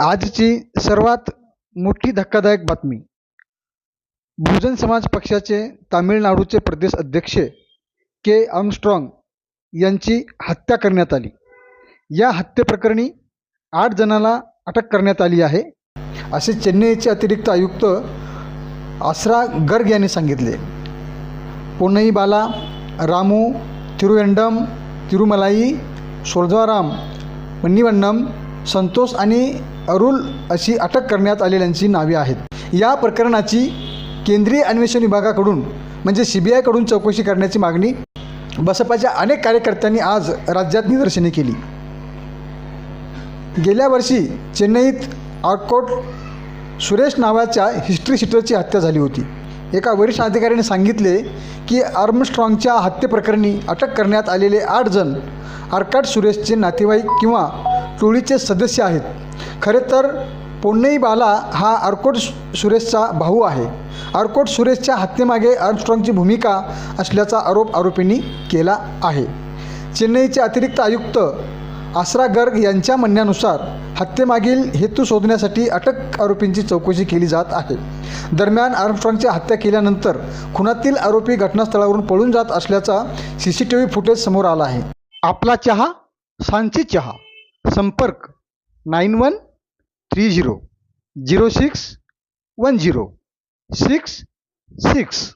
आजची सर्वात मोठी धक्कादायक बातमी. बहुजन समाज पक्षाचे तामिळनाडूचे प्रदेश अध्यक्ष के. आर्मस्ट्रॉंग यांची हत्या करण्यात आली. या हत्येप्रकरणी आठ जणाला अटक करण्यात आली आहे. असे चेन्नईचे अतिरिक्त आयुक्त आसरा गर्ग यांनी सांगितले. पोन्नई बाला रामू तिरुएंडम तिरुमलाई सोळजाराम मन्नीवन्नम संतोष आणि अरुल अशी अटक करण्यात आलेल्यांची नावे आहेत. या प्रकरणाची केंद्रीय अन्वेषण विभागाकडून म्हणजे सी बी आयकडून चौकशी करण्याची मागणी बसपाच्या अनेक कार्यकर्त्यांनी आज राज्यात निदर्शने केली. गेल्या वर्षी चेन्नईत आर्कोट सुरेश नावाच्या हिस्ट्री शिटरची हत्या झाली होती. एका वरिष्ठ अधिकाऱ्याने सांगितले की आर्मस्ट्रॉंगच्या हत्येप्रकरणी अटक करण्यात आलेले आठ जण आर्काट सुरेशचे नातेवाईक किंवा टोळीचे सदस्य आहेत. खरे तर पोन्नई बाला हा अर्कोट सुरेशचा भाऊ आहे. अर्कोट सुरेशच्या हत्येमागे अर्मस्ट्रॉंगची भूमिका असल्याचा आरोप आरोपींनी केला आहे. चेन्नईचे अतिरिक्त आयुक्त आसरा गर्ग यांच्या म्हणण्यानुसार हत्येमागील हेतू शोधण्यासाठी अटक आरोपींची चौकशी केली जात आहे. दरम्यान आर्मस्ट्रॉंगची हत्या केल्यानंतर खुनातील आरोपी घटनास्थळावरून पळून जात असल्याचा C C T V footage समोर आला आहे. आपला चहा सांची चहा. संपर्क nine one three zero zero six one zero six six.